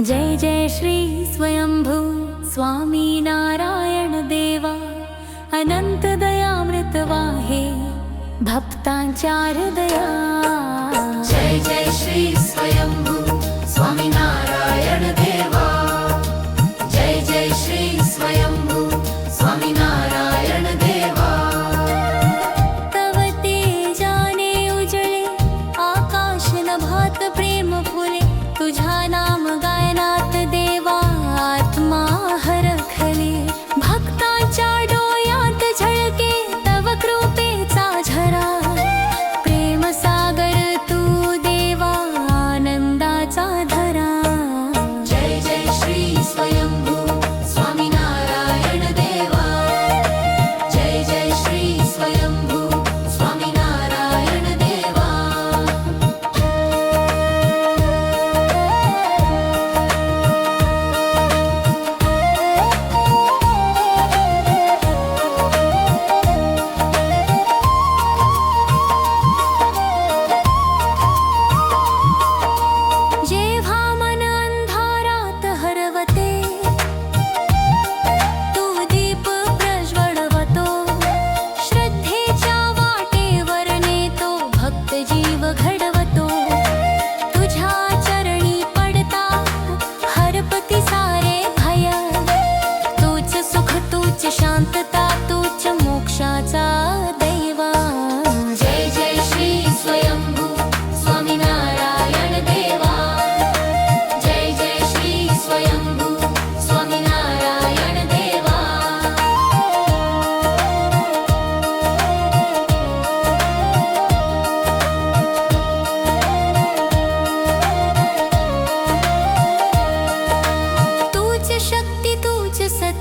जय जय श्री स्वयंभू स्वामी नारायण देवा अनंत दयामृत वाहे भक्तांच्या हृदया जय जय श्री स्वयंभू स्वामी नारायण देवा जय जय श्री स्वयंभू स्वामी नारायण देवा। तव तेजाने उजळे आकाश नभात प्रेम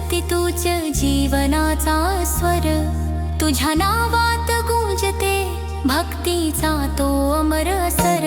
सत्य तूच जीवनाचा स्वर. तुझ्या नावात गुंजते भक्तीचा तो अमर सर